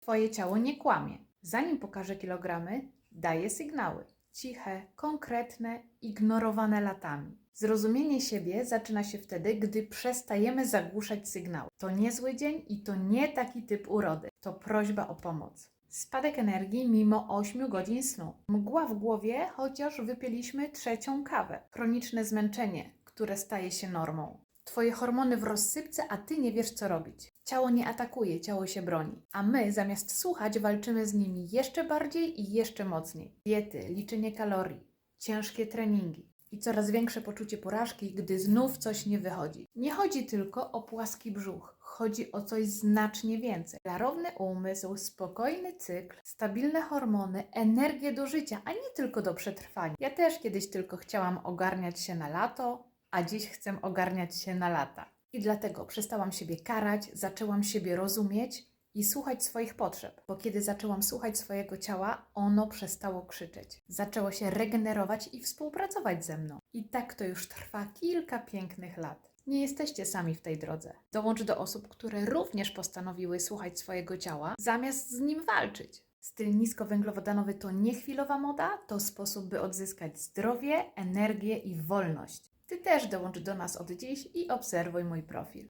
Twoje ciało nie kłamie. Zanim pokaże kilogramy, daje sygnały. Ciche, konkretne, ignorowane latami. Zrozumienie siebie zaczyna się wtedy, gdy przestajemy zagłuszać sygnały. To nie zły dzień i to nie taki typ urody. To prośba o pomoc. Spadek energii mimo 8 godzin snu. Mgła w głowie, chociaż wypiliśmy trzecią kawę. Chroniczne zmęczenie, które staje się normą. Twoje hormony w rozsypce, a ty nie wiesz co robić. Ciało nie atakuje, ciało się broni. A my zamiast słuchać, walczymy z nimi jeszcze bardziej i jeszcze mocniej. Diety, liczenie kalorii, ciężkie treningi i coraz większe poczucie porażki, gdy znów coś nie wychodzi. Nie chodzi tylko o płaski brzuch, chodzi o coś znacznie więcej. Klarowny umysł, spokojny cykl, stabilne hormony, energię do życia, a nie tylko do przetrwania. Ja też kiedyś tylko chciałam ogarniać się na lato, a dziś chcę ogarniać się na lata. I dlatego przestałam siebie karać, zaczęłam siebie rozumieć i słuchać swoich potrzeb, bo kiedy zaczęłam słuchać swojego ciała, ono przestało krzyczeć. Zaczęło się regenerować i współpracować ze mną. I tak to już trwa kilka pięknych lat. Nie jesteście sami w tej drodze. Dołącz do osób, które również postanowiły słuchać swojego ciała, zamiast z nim walczyć. Styl niskowęglowodanowy to nie chwilowa moda, to sposób, by odzyskać zdrowie, energię i wolność. Ty też dołącz do nas od dziś i obserwuj mój profil.